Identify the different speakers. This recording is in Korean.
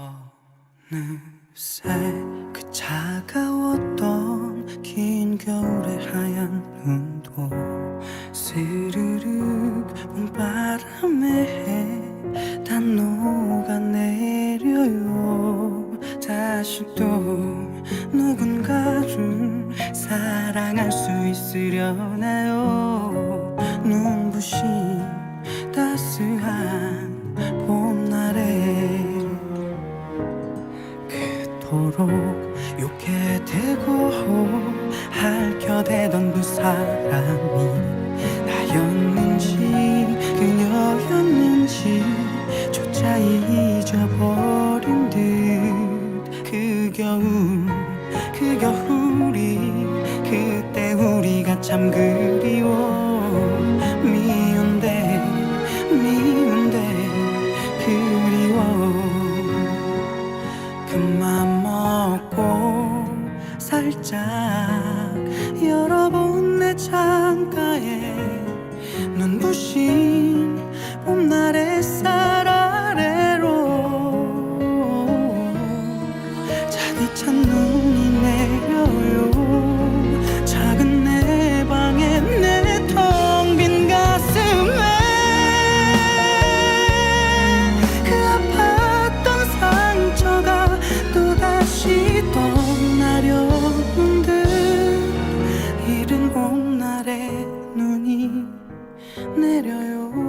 Speaker 1: 어느새 그 차가웠던 긴 겨울의 하얀 눈도 스르륵 봄바람에 다 녹아내려요. 다시 또 누군가를 사랑할 수 있으려나요? 눈부신 그토록 욕해 대고 핥혀대던 그 사람이 나였는지 그녀였는지 조차 잊어버린 듯. 그 겨울 그 겨울이 그때 우리가 참 그리워 살짝 열어본 내 창가에 눈부신 봄날의 살 아래로 자디 찬 내려요.